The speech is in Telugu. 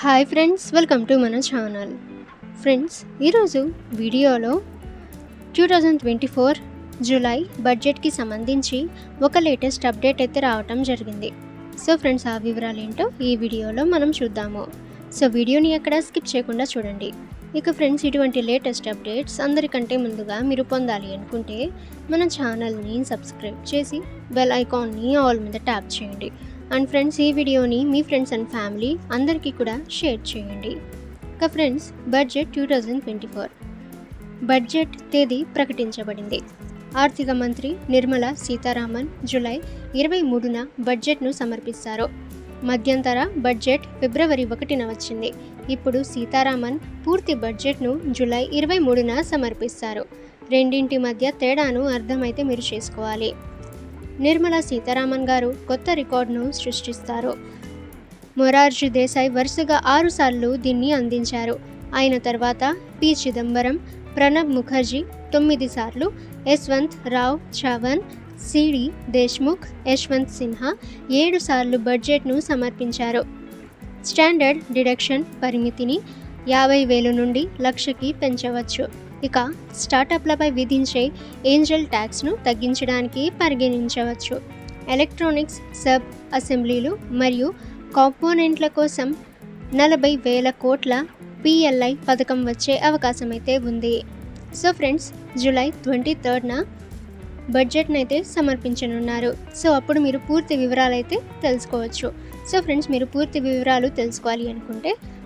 హాయ్ ఫ్రెండ్స్ వెల్కమ్ టు మన ఛానల్. ఫ్రెండ్స్ ఈరోజు వీడియోలో two thousand twenty four July బడ్జెట్కి సంబంధించి ఒక లేటెస్ట్ అప్డేట్ అయితే రావటం జరిగింది. సో ఫ్రెండ్స్ ఆ వివరాలు ఏంటో ఈ వీడియోలో మనం చూద్దాము. సో వీడియోని ఎక్కడ స్కిప్ చేయకుండా చూడండి. ఇక ఫ్రెండ్స్ ఇటువంటి లేటెస్ట్ అప్డేట్స్ అందరికంటే ముందుగా మీరు పొందాలి అనుకుంటే మన ఛానల్ని సబ్స్క్రైబ్ చేసి బెల్ ఐకాన్ని ఆల్ మీద ట్యాప్ చేయండి. అండ్ ఫ్రెండ్స్ ఈ వీడియోని మీ ఫ్రెండ్స్ అండ్ ఫ్యామిలీ అందరికీ కూడా షేర్ చేయండి. ఇక friends budget two thousand twenty four. Budget తేదీ ప్రకటించబడింది. ఆర్థిక మంత్రి నిర్మలా సీతారామన్ జూలై ఇరవై మూడున బడ్జెట్ను సమర్పిస్తారు. మధ్యంతర బడ్జెట్ ఫిబ్రవరి ఒకటిన వచ్చింది. ఇప్పుడు సీతారామన్ పూర్తి బడ్జెట్ను జూలై ఇరవై మూడున సమర్పిస్తారు. రెండింటి మధ్య తేడాను అర్థమైతే మీరు చేసుకోవాలి. నిర్మలా సీతారామన్ గారు కొత్త రికార్డును సృష్టిస్తారు. మొరార్జీ దేశాయ్ వరుసగా ఆరుసార్లు దీన్ని అందించారు. ఆయన తర్వాత పి. చిదంబరం ప్రణబ్ ముఖర్జీ తొమ్మిది సార్లు యశ్వంత్ రావ్ చవన్ సిడి దేశ్ముఖ్ యశ్వంత్ సిన్హా ఏడు సార్లు బడ్జెట్ను సమర్పించారు. స్టాండర్డ్ డిడక్షన్ పరిమితిని యాభై వేలు నుండి లక్షకి పెంచవచ్చు. ఇక స్టార్టప్లపై విధించే ఏంజల్ ట్యాక్స్ను తగ్గించడానికి పరిగణించవచ్చు. ఎలక్ట్రానిక్స్ సబ్ అసెంబ్లీలు మరియు కాంపోనెంట్ల కోసం నలభై వేల కోట్ల పిఎల్ఐ పథకం వచ్చే అవకాశం అయితే ఉంది. సో ఫ్రెండ్స్ జూలై ట్వంటీ థర్డ్న బడ్జెట్ను అయితే సమర్పించనున్నారు. సో అప్పుడు మీరు పూర్తి వివరాలు అయితే తెలుసుకోవచ్చు. సో ఫ్రెండ్స్ మీరు పూర్తి వివరాలు తెలుసుకోవాలి అనుకుంటే